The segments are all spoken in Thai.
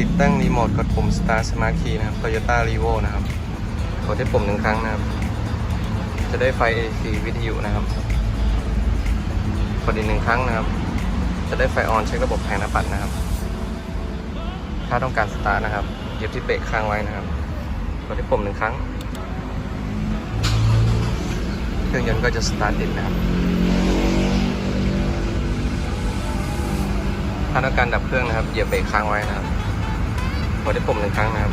ติดตั้งรีโมทกดปุ่ม Start Smart Key นะครับ Toyota Revo นะครับ กดที่ปุ่มหนึ่งครั้งนะครับ จะได้ไฟ AC วิทยุนะครับ กดอีกหนึ่งครั้งนะครับ จะได้ไฟออนเช็คระบบแผงหน้าปัดนะครับ ถ้าต้องการสตาร์ทนะครับเหยียบที่เบรกค้างไว้นะครับ กดที่ปุ่มหนึ่งครั้ง เครื่องยนต์ก็จะสตาร์ทติดนะครับ ถ้าต้องการดับเครื่องนะครับ เหยียบเบรกค้างไว้นะครับ กดที่ปุ่มหนึ่งครั้งนะครับ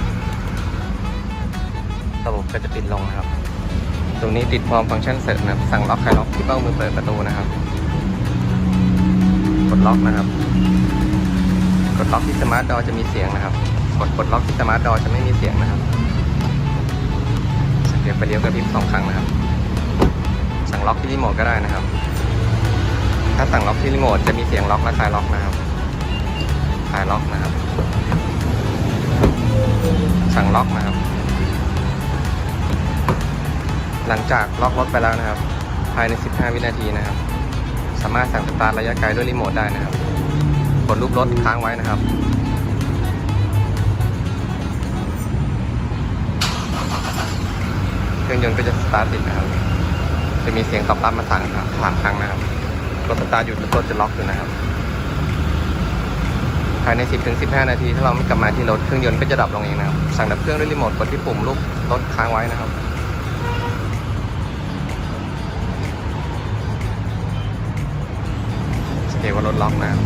ระบบก็จะปิดลงนะครับ ตรงนี้ติดพร้อมฟังก์ชันเสริมนะครับ สั่งล็อกคลายล็อกที่เป้ามือเปิดประตูนะครับ กดล็อกนะครับ กดล็อกที่สมาร์ทดอจะมีเสียงนะครับ กดกดล็อกที่สมาร์ทดอจะไม่มีเสียงนะครับเดี๋ยวไปเลี้ยวกระพริบสองครั้งนะครับ สั่งล็อกที่รีโมทก็ได้นะครับ ถ้าสั่งล็อกที่รีโมทจะมีเสียงล็อกและคลายล็อกนะครับ คลายล็อกนะครับ สั่งล็อกนะครับ หลังจากล็อกรถไปแล้วนะครับ ภายใน 15 วินาทีนะครับ สามารถสั่งสตาร์ทระยะไกลด้วยรีโมทได้นะครับกดรูปรถค้างไว้นะครับเครื่องยนต์ก็จะสตาร์ทติดนะครับ จะมีเสียงตอบรับมาสั่งครับสามครั้งนะครับรถสตาร์ทอยู่รถจะล็อกอยู่นะครับายใน 10-15 นาที ถ้าเราไม่กลับมาที่รถเครื่องยนต์ก็จะดับลงเองนะครับ สั่งดับเครื่องด้วยรีโมทกดที่ปุ่มลูกรถค้างไว้นะครับสังเกตว่ารถล็อกนะครับ